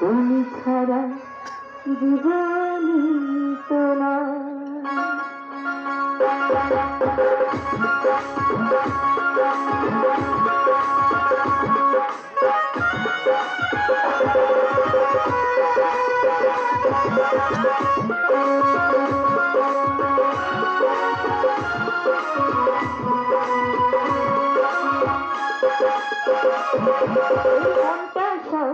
তুমি ছাড়া জীবনী তোমার মনটা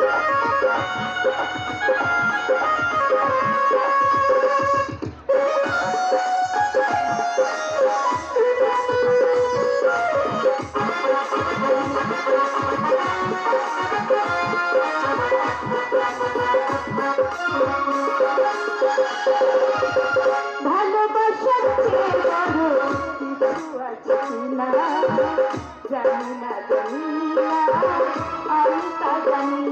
পারে আমি কিছু আছে না জানি না জানি না আমি তা জানি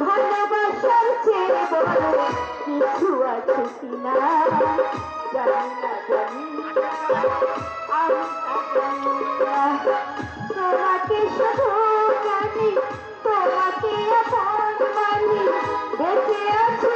ভালোবাসার চেয়ে বড় কিছু আছে কিনা? জানি না আমি তা জানি তোমাকে শুধু জানি, তোমাকে আপন মানি বেঁচে আছো।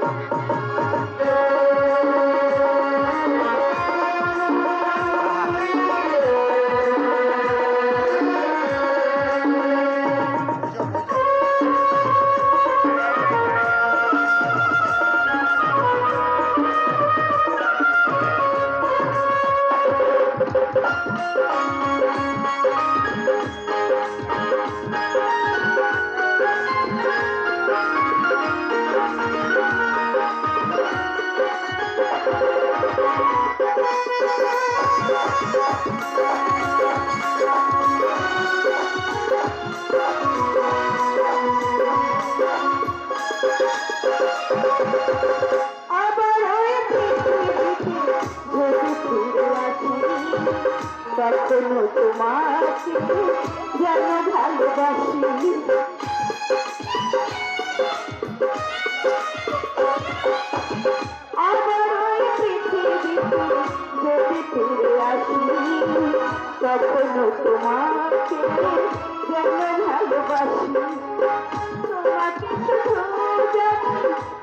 তখনও তোমাকে যেন ভালোবাসি। ওই পৃথিবীতে যদি ফিরে আসি তখনও তোমাকে যেন ভালোবাসি। তোমাকে শুধু জানি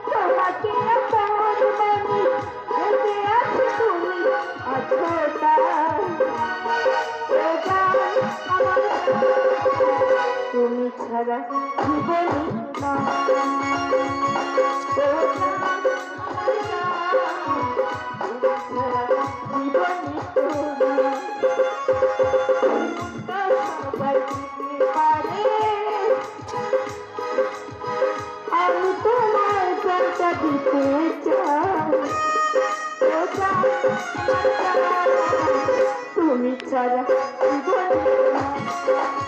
ছাড়া জীবনী তুমি ছাড়া জীবনী